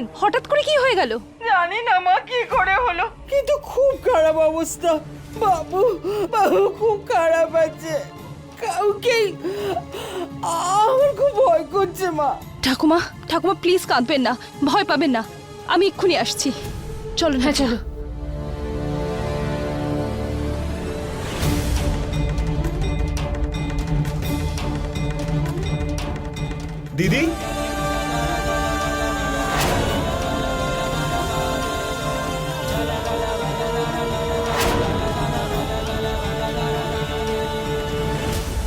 সুস্থ হঠাৎ করে কি হয়ে গেল? জানি না মা কি করে হলো? কিন্তু খুব খারাপ অবস্থা। বাবু বাবু খুব খারাপ আছে। কাউকেই আমার খুব ভয় করছে মা। ঠাকুমা ঠাকুমা প্লিজ কাঁদবেন না ভয় পাবেন না। আমি এক্ষুনি আসছি। চলো হ্যাঁ চলো। দিদি?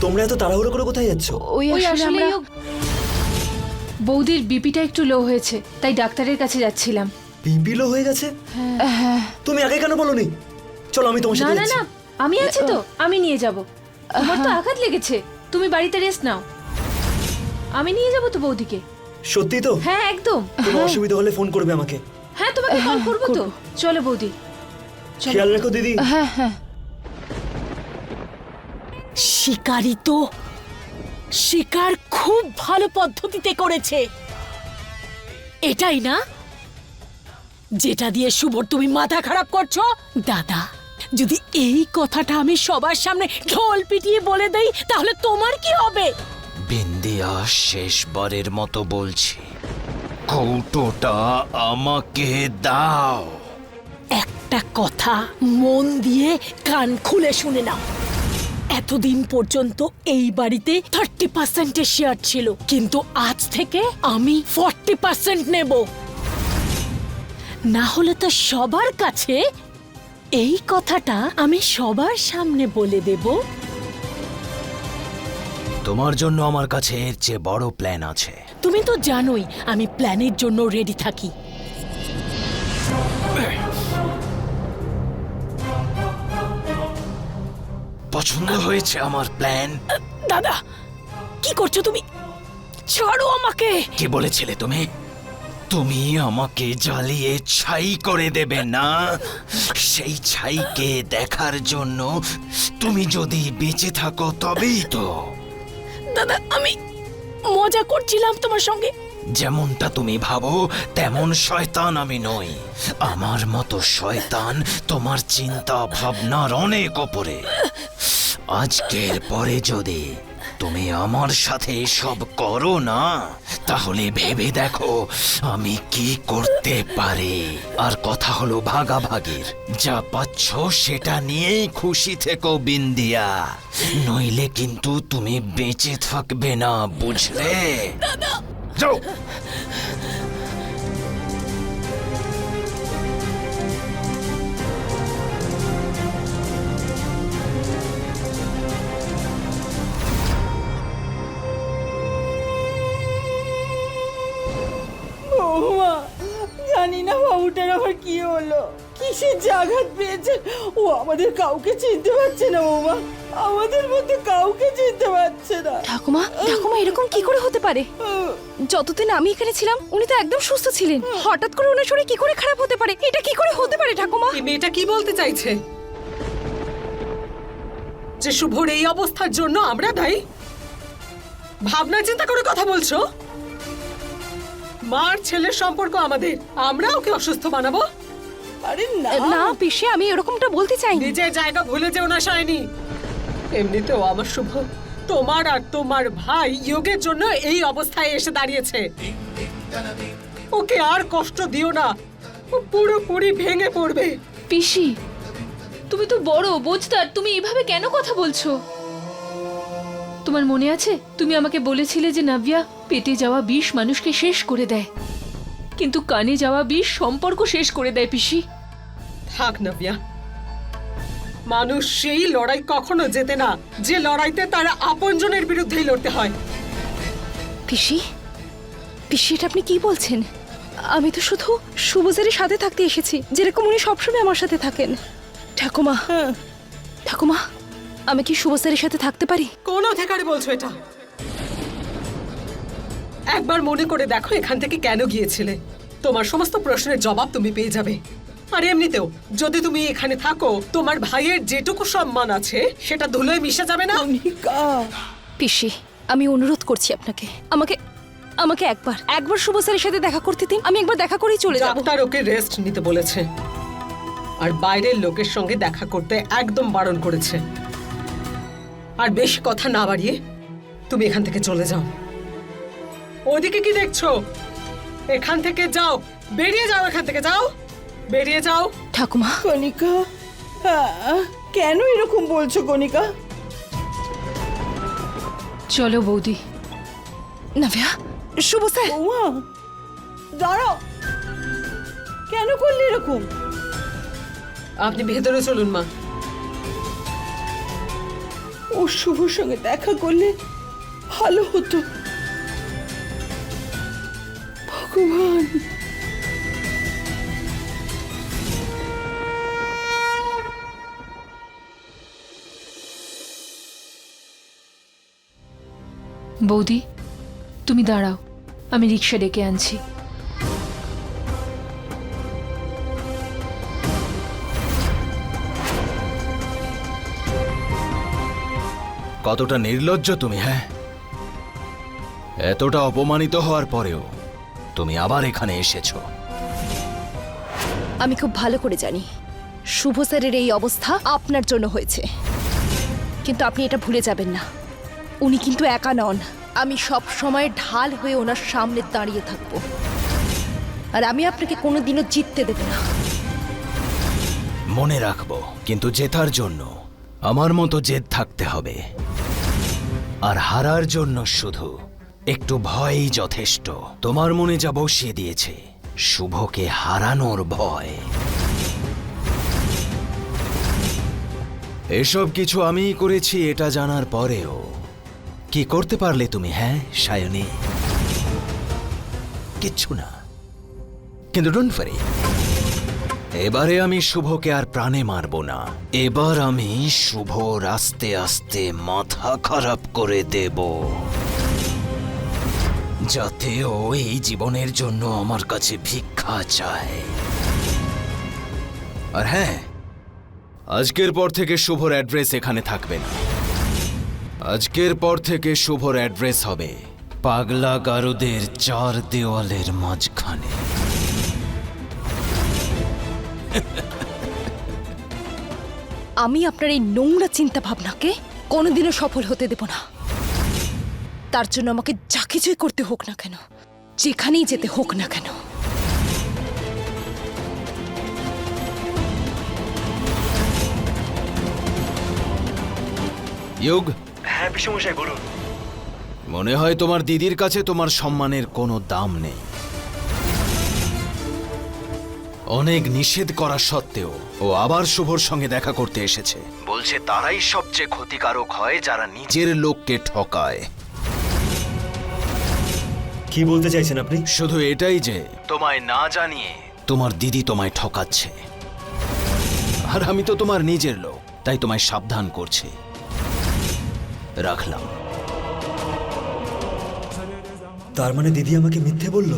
তোমরা এত তাড়াহুড়ো করে কোথায় যাচ্ছ? ওই আসলে আমরা বৌদির বিপিটা একটু লো হয়েছে তাই ডাক্তারের কাছে যাচ্ছিলাম। পিপিলো হয়ে গেছে? তুমি আগে কেন বলনি? চলো আমি তোমার না সাথে না যাচ্ছি। না আমি আছি তো। আমি নিয়ে যাব। তোমার তো আঘাত লেগেছে। তুমি বাড়িতে রেস্ট নাও। আমি নিয়ে যাব তো বৌদিকে। সত্যি তো? হ্যাঁ একদম। কোনো অসুবিধা হলে ফোন করবে আমাকে। হ্যাঁ তোমাকে কল করব তো। চলো বৌদি। খেয়াল রেখো দিদি। হ্যাঁ হ্যাঁ। শিকারি তো। শিকার খুব ভালো পদ্ধতিতে করেছে। এটাই না? যেটা দিয়ে শুভর তুমি মাথা খারাপ করছ? দাদা যদি এই কথাটা আমি সবার সামনে ঢোল পিটিয়ে বলে দেই তাহলে তোমার কি হবে? বিন্দিয়া শেষবারের মতো বলছি কৌটোটা আমাকে দাও। একটা কথা মন দিয়ে কান খুলে শুনে নাও। এতদিন পর্যন্ত এই বাড়িতে থার্টি পার্সেন্টের শেয়ার ছিল। কিন্তু আজ থেকে আমি ফর্টি পার্সেন্ট নেব। না হলে তো সবার কাছে এই কথাটা আমি সবার সামনে বলে দেব। তোমার জন্য আমার কাছে এর চেয়ে বড় প্ল্যান আছে। তুমি তো জানোই আমি প্ল্যানের জন্য রেডি থাকি। পছন্দ হয়েছে আমার প্ল্যান। দাদা কি করছ তুমি? ছাড়ো আমাকে। কি বলেছিলে তুমি? তুমি আমাকে জ্বালিয়ে ছাই করে দেবে না। সেই ছাইকে দেখার জন্য তুমি যদি বেঁচে থাকো তবেই তো। দাদা আমি মজা করছিলাম তোমার সঙ্গে। যেমনটা তুমি ভাবো, তেমন শয়তান আমি নই। আমার মতো শয়তান তোমার চিন্তা ভাবনার অনেক ওপরে। আজকের পরে যদি তুমি আমার সাথে সব করো না, তাহলে ভেবে দেখো আমি কি করতে পারি। আর কথা হলো ভাগাভাগির। যা পাচ্ছ সেটা নিয়েই খুশি থেকো, বিন্দিয়া। নইলে কিন্তু তুমি বেঁচে থাকবে না, বুঝলে? যাও বৌমা, জানি না বাবুটার আবার কি হলো। কিসের যে আঘাত পেয়েছে ও আমাদের কাউকে চিনতে পারছে না, বৌমা। আমাদের মধ্যে কাউকে চিনতে পারছে না। ঠাকুমা ঠাকুমা এরকম কি করে হতে পারে? যতদিন আমি এখানে ছিলাম উনি তো একদম সুস্থ ছিলেন। হঠাৎ করে ওনার শরীর কি করে খারাপ হতে পারে? এটা কি করে হতে পারে ঠাকুমা? এই মেয়েটা কি বলতে চাইছে? যে শুভর এই অবস্থার জন্য আমরা দায়ী? ভাবনা চিন্তা করে কথা বলছো? মার ছেলের সম্পর্ক আমাদের আমরা ওকে অসুস্থ বানাবো? আরে না। না পিসে আমি এরকমটা বলতে চাইনি। নিজের জায়গা ভুলে যেও না শায়নি এমনিতেও আমার শুভ। তোমার আর তোমার ভাই যোগের জন্য এই অবস্থায় এসে দাঁড়িয়েছে। ওকে আর কষ্ট দিও না। ও পুরোপুরি ভেঙে পড়বে। পিসি তুমি তো বড় বোঝদার তুমি এভাবে কেন কথা বলছো? তোমার মনে আছে তুমি আমাকে বলেছিলে যে নাভিয়া পেটে যাওয়া বিষ মানুষকে শেষ করে দেয়। কিন্তু কানে যাওয়া বিষ সম্পর্ক শেষ করে দেয় পিসি। থাক নব্যা মানুষ সেই লড়াই কখনো জেতে না যে লড়াইতে তারা আপনজনের বিরুদ্ধেই লড়তে হয়। পিসি? পিসি এটা আপনি কি বলছেন? আমি তো শুধু সুবজের সাথে থাকতে এসেছি যেরকম উনি সবসময় আমার সাথে থাকেন। ঠাকুমা ঠাকুমা আমি কি সুবজের সাথে থাকতে পারি? কোন অধিকারে বলছো এটা। একবার মনে করে দেখো এখান থেকে কেন গিয়েছিলে। তোমার সমস্ত প্রশ্নের জবাব তুমি পেয়ে যাবে। আর এমনিতেও যদি তুমি এখানে থাকো তোমার ভাইয়ের যেটুকু সম্মান আছে সেটা ধুলোয় মিশে যাবে না? পিসি আমি অনুরোধ করছি আপনাকে। আমাকে আমাকে একবার একবার শুভ স্যারের সাথে দেখা করতে দিন। আমি একবার দেখা করেই চলে যাব। ডাক্তার ওকে রেস্ট নিতে বলেছে। আর বাইরের লোকের সঙ্গে দেখা করতে একদম বারণ করেছে। আর বেশি কথা না বাড়িয়ে তুমি এখান থেকে চলে যাও। ওদিকে কি দেখছ? এখান থেকে যাও বেরিয়ে যাও এখান থেকে যাও। বেরিয়ে যাও। ঠাকুমা। কণিকা কেন এরকম বলছো কণিকা? চলো বৌদি। নাভিয়া শুভ স্যার। বৌমা দাঁড়াও। কেন করলে এরকম? আপনি ভেতরে চলুন মা। ও শুভর সঙ্গে দেখা করলে ভালো হতো। ভগবান। বৌদি তুমি দাঁড়াও আমি রিক্সা ডেকে আনছি। কতটা নির্লজ্জ তুমি হ্যাঁ? এতটা অপমানিত হওয়ার পরেও তুমি আবার এখানে এসেছ। আমি খুব ভালো করে জানি শুভ স্যারের এই অবস্থা আপনার জন্য হয়েছে। কিন্তু আপনি এটা ভুলে যাবেন না। উনি কিন্তু একা নন। আমি সব সময় ঢাল হয়ে ওনার সামনে দাঁড়িয়ে থাকব। আর আমি আপনাকে কোনোদিনও জিততে দেব না। মনে রাখব, কিন্তু জেতার জন্য আমার মতো জেদ থাকতে হবে। আর হারার জন্য শুধু একটু ভয়ই যথেষ্ট। তোমার মনে যা বসিয়ে দিয়েছে, শুভকে হারানোর ভয়। এসব কিছু আমিই করেছি, এটা জানার পরেও কি করতে পারলে তুমি হ্যাঁ সায়নী? কিচ্ছু না। কিন্তু ডোন্ট ফারি এবারে আমি শুভকে আর প্রাণে মারব না। এবার আমি শুভর আস্তে আস্তে মাথা খারাপ করে দেব। যাতে ও এই জীবনের জন্য আমার কাছে ভিক্ষা চায়। আর হ্যাঁ আজকের পর থেকে শুভর অ্যাড্রেস এখানে থাকবে না। আজকের পর থেকে শুভর অ্যাড্রেস হবে পাগলা গারুদের চার দেওয়ালের মাঝখানে। আমি আপনার এই নোংরা চিন্তা ভাবনাকে কোনোদিনও সফল হতে দেব না। তার জন্য আমাকে যা কিছুই করতে হোক না কেন যেখানেই যেতে হোক না কেন। ইয়োগ হ্যাঁ বলুন। মনে হয় তোমার দিদির কাছে তোমার সম্মানের কোনো দাম নেই। অনেক নিষেধ করা সত্ত্বেও ও আবার শুভর সঙ্গে দেখা করতে এসেছে। বলছে তারাই সবচেয়ে ক্ষতিকারক হয় যারা নিজের লোককে ঠকায়। কি বলতে চাইছেন আপনি? শুধু এটাই যে তোমায় না জানিয়ে তোমার দিদি তোমায় ঠকাচ্ছে। আর আমি তো তোমার নিজের লোক তাই তোমায় সাবধান করছি। রাখলাম। তার মানে দিদি আমাকে মিথ্যে বলল?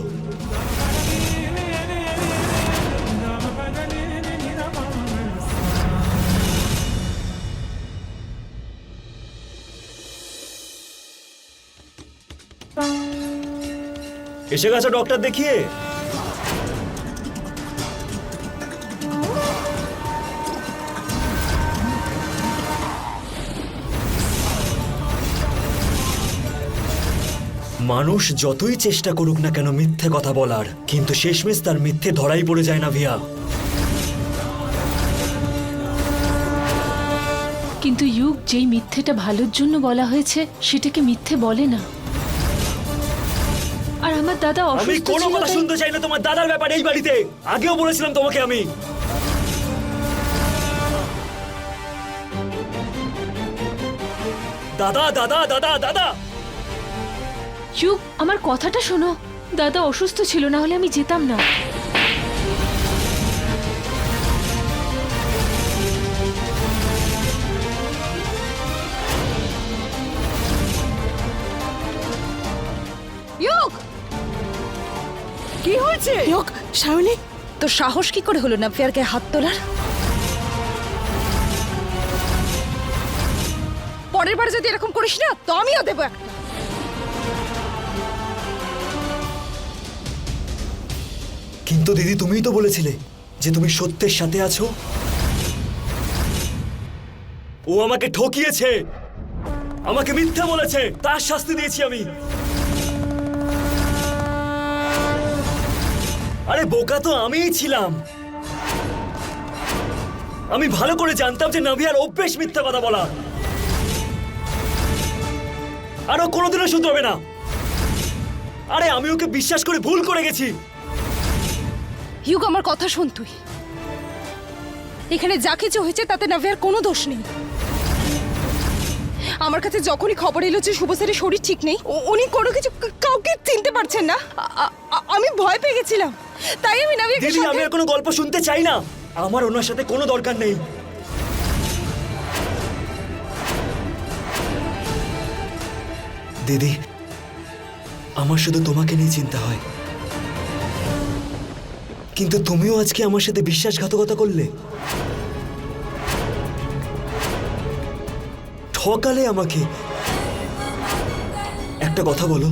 এসে গেছো ডক্টর দেখিয়ে? মানুষ যতই চেষ্টা করুক না কেন মিথ্যে কথা বলার কিন্তু শেষমেশ তার মিথ্যে ধরাই পড়ে যায় না ভিয়া। কিন্তু ইউক যেই মিথ্যেটা ভালোর জন্য বলা হয়েছে সেটাকে মিথ্যে বলে না। আর আমার দাদা আমি অসুস্থ কোনো ছিল কথা তাই- শুনতে চাই না তোমার দাদার ব্যাপারে এই বাড়িতে। আগেও বলেছিলাম তোমাকে আমি। দাদা দাদা দাদা দাদা! ইউক আমার কথাটা শোনো। দাদা অসুস্থ ছিল না হলে আমি যেতাম না। কি হয়েছে? ইয়োগ সায়নী তো সাহস কি করে হলো নাভিয়ার গায়ে হাত তোলার? পরের বার যদি এরকম করিস না তো আমিও দেবো একটা। কিন্তু দিদি, তুমিই তো বলেছিলে যে তুমি সত্যের সাথে আছো। ও আমাকে ঠকিয়েছে। আমাকে মিথ্যা বলেছে। তার শাস্তি দিয়েছি আমি। আরে, বোকা তো আমিই ছিলাম। আমি ভালো করে জানতাম যে নাভিয়ার অভ্যেস মিথ্যা কথা বলা। আরও কোনোদিনও শুধরাবে না। আরে, আমি ওকে বিশ্বাস করে ভুল করে গেছি। ইউগ আমার কথা শোন তুই। এখানে যা কিছু হয়েছে তাতে নাভিয়ার কোনো দোষ নেই। আমার কাছে যখনই খবর এলো যে শুভ স্যারের শরীর ঠিক নেই উনি কোনো কিছু কাউকে চিনতে পারছেন না। আমি ভয় পেয়ে গেছিলাম। তাই আমি নাভিয়াকে দিদি আমি আর কোনো গল্প শুনতে চাই না। আমার ওনার সাথে কোনো দরকার নেই। দিদি আমার শুধু তোমাকে নিয়ে চিন্তা হয়। কিন্তু তুমিও আজকে আমার সাথে বিশ্বাসঘাতকতা করলে? ঠকালে আমাকে। একটা কথা বলো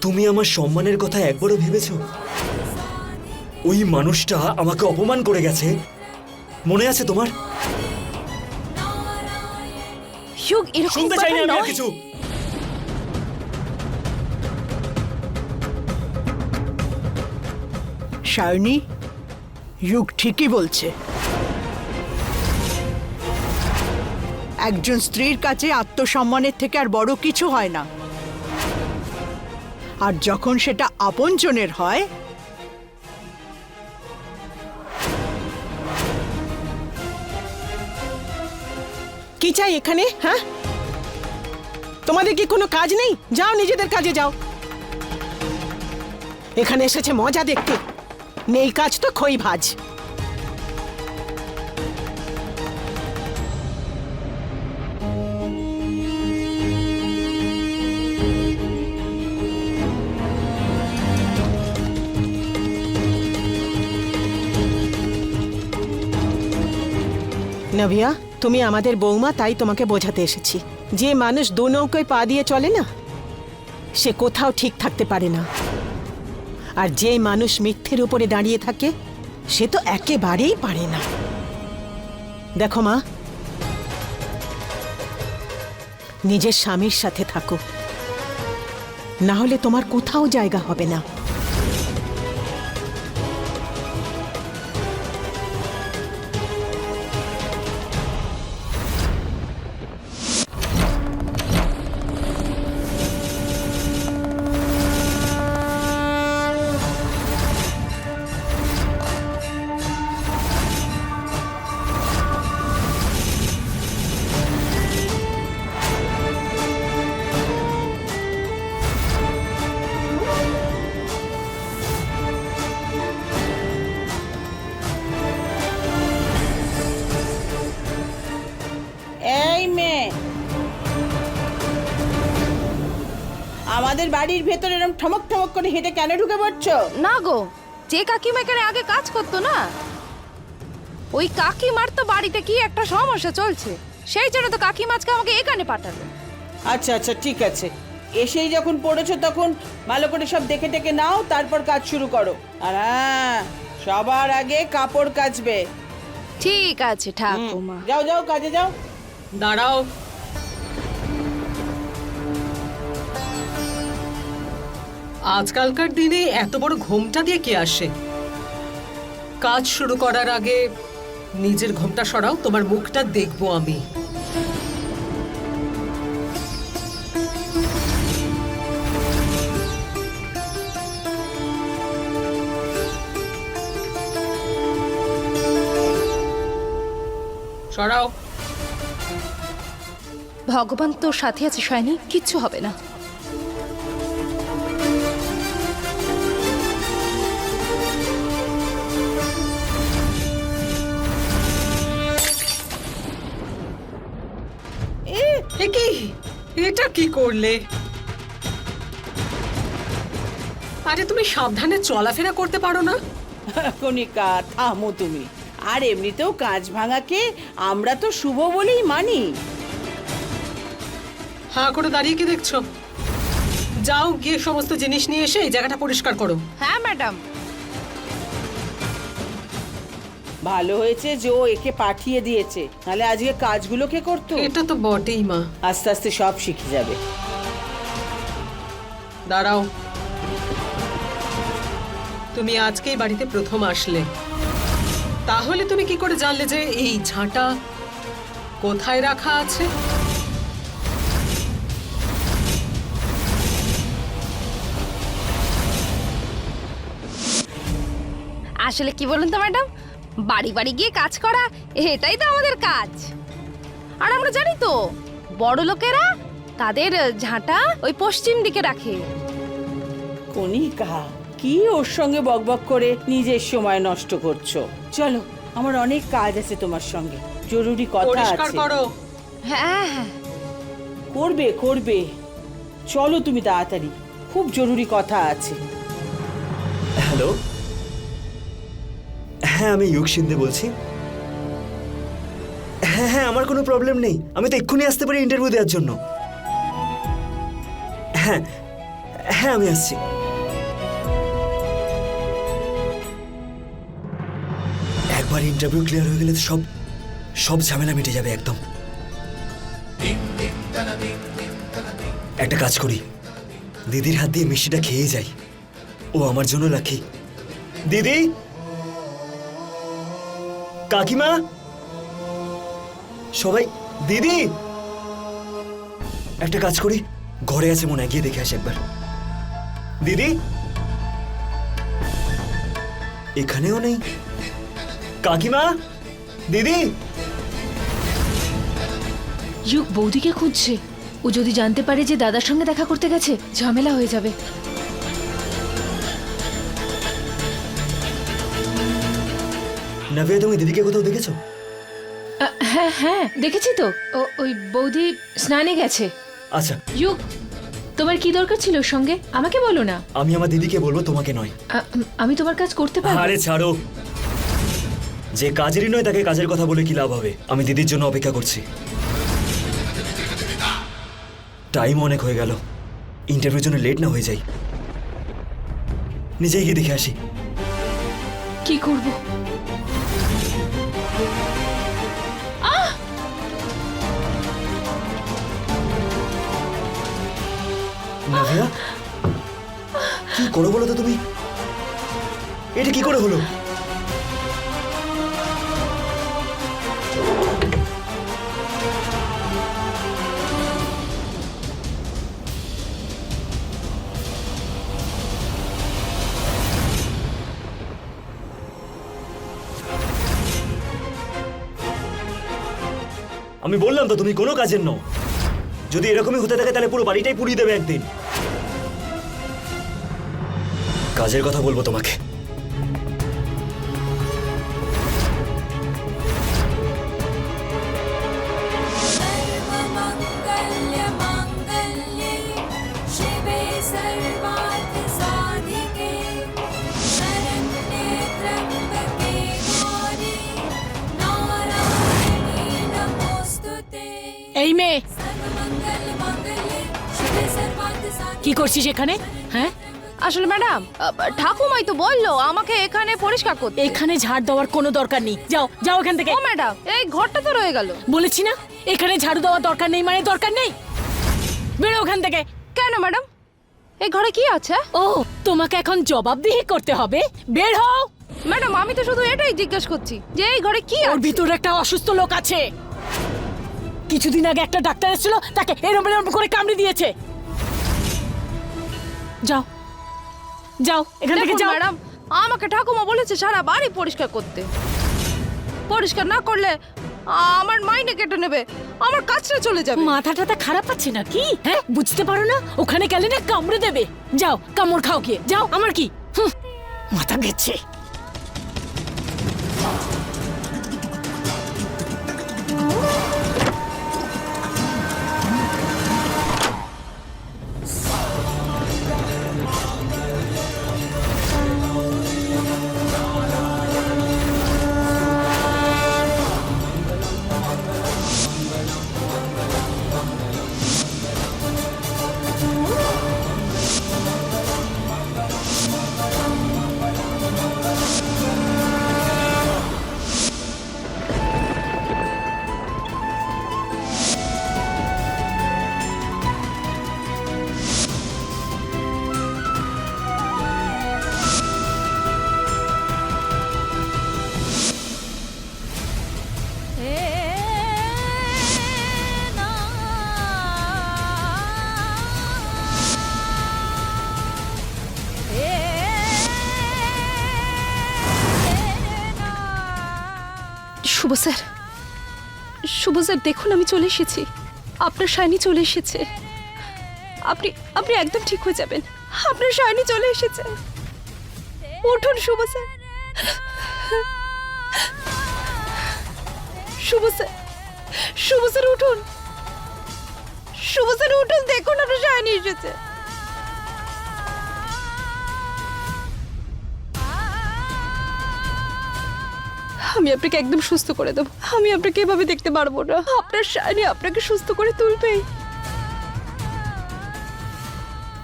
তুমি আমার সম্মানের কথা একবারও ভেবেছো? ওই মানুষটা আমাকে অপমান করে গেছে? মনে আছে তোমার? শুনতে চাই না। কিছু। সায়নী যুগ ঠিকই বলছে। একজন স্ত্রীর কাছে আত্মসম্মানের থেকে আর বড় কিছু হয় না। আর যখন সেটা আপনজনের হয়, কি চাই এখানে হ্যাঁ? তোমাদের কি কোনো কাজ নেই? যাও নিজেদের কাজে যাও। এখানে এসেছে মজা দেখতে। নেই কাজ তো খই ভাজ। নভিয়া, তুমি আমাদের বৌমা, তাই তোমাকে বোঝাতে এসেছি। যে মানুষ দু নৌকোয় পা দিয়ে চলে না, সে কোথাও ঠিক থাকতে পারে না। আর যে মানুষ মিথ্যের উপরে দাঁড়িয়ে থাকে, সে তো একেবারেই পারে না। দেখো মা, নিজের স্বামীর সাথে থাকো। না হলে তোমার কোথাও জায়গা হবে না। আমাদের বাড়ির ভেতরে এরকম ঠমক ঠমক করে হেঁটে কেন ঢুকে পড়ছো? না গো যে কাকিমা এখানে আগে কাজ করতো না ওই কাকিমার তো বাড়িতে কি একটা সমস্যা চলছে সেই জন্য তো কাকিমা আজকে আমাকে এখানে পাঠালো। আচ্ছা আচ্ছা ঠিক আছে। এসেই যখন পড়েছো তখন ভালো করে সব দেখে টেকে নাও তারপর কাজ শুরু করো। আর হ্যাঁ সবার আগে কাপড় কাচবে। ঠিক আছে ঠাকুমা। যাও যাও কাজে যাও। দাঁড়াও। আজকালকার দিনে এত বড় ঘোমটা দিয়ে কে আসে? কাজ শুরু করার আগে নিজের ঘোমটা সরাও, তোমার মুখটা দেখব আমি। সরাও। ভগবান তোর সাথে আছে শাইনি কিচ্ছু হবে না। এ কি? এটা কি করলে? আরে তুমি সাবধানে চলাফেরা করতে পারো না। কণিকা থামো তুমি। আর এমনিতেও কাঁচ ভাঙাকে আমরা তো শুভ বলেই মানি। হা করে দাঁড়িয়ে কি দেখছ? যাও গিয়ে সমস্ত জিনিস নিয়ে এসে এই জায়গাটা পরিষ্কার করো। হ্যাঁ ম্যাডাম। ভালো হয়েছে যে ও একে পাঠিয়ে দিয়েছে। নাহলে আজকে কাজগুলো কে করতো? এটা তো বটেই মা। আস্তে আস্তে সব শিখে যাবে। দাঁড়াও। তুমি আজকেই বাড়িতে প্রথম আসলে। তাহলে তুমি কি করে জানলে যে এই ঝাঁটা কোথায় রাখা আছে? আসলে কি বলুন তো ম্যাডাম? বাড়ি বাড়ি গিয়ে কাজ করা এটাই তো আমাদের কাজ। আর আমরা জানি তো বড় লোকেরা তাদের ঝাঁটা ওই পশ্চিম দিকে রাখে। কণিকা কি ওর সঙ্গে বকবক করে নিজের সময় নষ্ট করছ? চলো আমার অনেক কাজ আছে তোমার সঙ্গে। জরুরি কথা আছে। করো। হ্যাঁ হ্যাঁ। করবে করবে। চলো তুমি তাড়াতাড়ি। খুব জরুরি কথা আছে। হ্যালো? হ্যাঁ আমি ইউক সিন্ধে বলছি। হ্যাঁ হ্যাঁ আমার কোনো প্রবলেম নেই। আমি তো এক্ষুনি আসতে পারি ইন্টারভিউ দেওয়ার জন্য। হ্যাঁ হ্যাঁ আমি আসছি। একবার ইন্টারভিউ ক্লিয়ার হয়ে গেলে সব সব ঝামেলা মিটে যাবে একদম। একটা কাজ করি। দিদির হাত দিয়ে মিষ্টিটা খেয়ে যাই। ও আমার জন্য রাখি দিদি! কাকিমা? সবাই, দিদি! একটা কাজ করি, ঘরে আছে মনে গিয়ে দেখে আসি একবার। দিদি? এখানেও নেই। কাকিমা? দিদি? যুগ বৌদিকে খুঁজছে। ও যদি জানতে পারে যে দাদার সঙ্গে দেখা করতে গেছে, ঝামেলা হয়ে যাবে। নাভিয়া তুমি দিদিকে কোথাও দেখেছ? হ্যাঁ হ্যাঁ দেখেছি তো। ও ওই বৌদি স্নানে গেছে। আচ্ছা। যুগ তোমার কি দরকার ছিল ওর সঙ্গে? আমাকে বলো না। আমি আমার দিদিকে বলব তোমাকে নয়। আ, আমি তোমার কাজ করতে পারব? আরে ছাড়ো। যে কাজেরই নয় তাকে কাজের কথা বলে কি লাভ হবে? আমি দিদির জন্য অপেক্ষা করছি। টাইম অনেক হয়ে গেল। ইন্টারভিউর জন্য লেট না হয়ে যাই। নিজেই গিয়ে দেখে আসি। কি করব? কি করো বলো তো তুমি? এটা কি করে হলো? আমি বললাম তো, তুমি কোনো কাজের নও। যদি এরকমই হতে থাকে, তাহলে পুরো বাড়িটাই পুড়িয়ে দেবে একদিন। কাজের কথা বলব তোমাকে। কি করছিস এখানে? হ্যাঁ? আসলে ম্যাডাম ঠাকুমাই তো বলল আমাকে এখানে পরিষ্কার করতে। এখানে ঝাড় দেওয়ার কোনো দরকার নেই। যাও যাও এখান থেকে। ও ম্যাডাম এই ঘরটা তো রয়ে গেল। বলেছি না? এখানে ঝাড়ু দেওয়ার দরকার নেই মানে দরকার নেই? বেরো ওখান থেকে। কেন ম্যাডাম? এই ঘরে কি আছে? ও তোমাকে এখন জবাবদিহি করতে হবে। বের হও। ম্যাডাম আমি তো শুধু এটাই জিজ্ঞেস করছি যে এই ঘরে কি ওর আছে? ভিতরে একটা অসুস্থ লোক আছে। কিছুদিন আগে একটা ডাক্তার এসেছিল তাকে এরম এরম করে কামড়ে দিয়েছে। যাও। যাও এখান থেকে যাও। ম্যাডাম আমাকে ঠাকুমা বলেছে সারা বাড়ি পরিষ্কার করতে। পরিষ্কার না করলে আমার মাইনে কেটে নেবে আমার কাজটা চলে যাবে। মাথাটা টাথা খারাপ আছে না কি হ্যাঁ বুঝতে পারো না ওখানে গেলে না কামড়ে দেবে। যাও কামড় খাও গিয়ে যাও আমার কি? মাথা গেছে। শুভ স্যার। শুভ স্যার, দেখুন আমি চলে এসেছি। আপনার শাইনি চলে এসেছে। আপনি আপনি একদম ঠিক হয়ে যাবেন। আপনার শাইনি চলে এসেছে। উঠুন, Shubho sir. Shubho sir Shubho sir, উঠুন। শুভ স্যার, উঠুন, দেখুন আপনার শাইনি এসেছে। আমি আপনাকে একদম সুস্থ করে দেবো। আমি আপনাকে এভাবে দেখতে পারব না। আপনার শানি আপনাকে সুস্থ করে তুলবেই।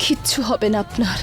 কিচ্ছু হবে না আপনার।